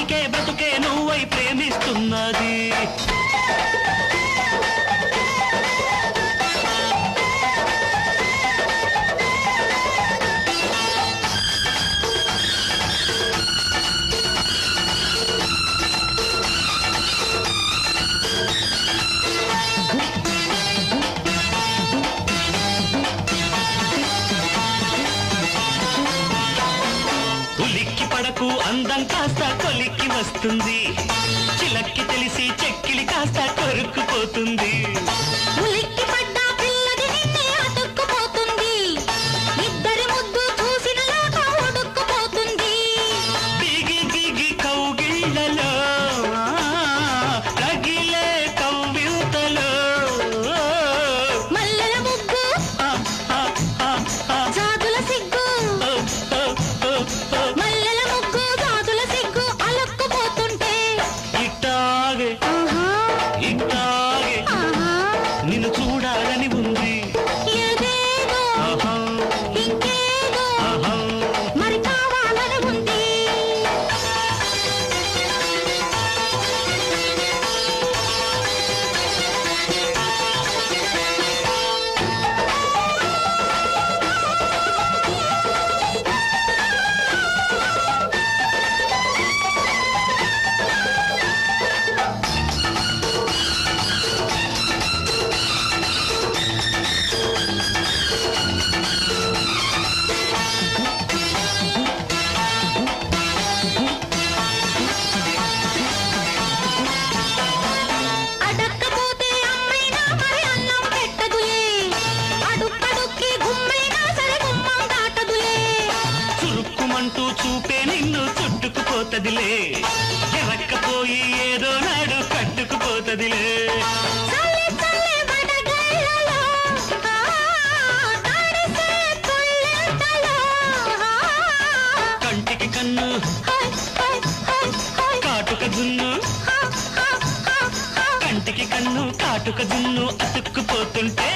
బ్రతికే బ్రతుకే నువ్వై ప్రేమిస్తున్నది. కళ్ళకు అందం కాస్త కొలిక్కి వస్తుంది. చిలక్కి తెలిసి చెక్కిలి కాస్త కొరుక్కుపోతుంది. పోతదిలే. ఎరక్కపోయి ఏదో నాడు కట్టుకుపోతదిలే. కంటికి కన్ను కాటుక జున్ను కంటికి కన్ను కాటుక జున్ను అతుక్కుపోతుంటే.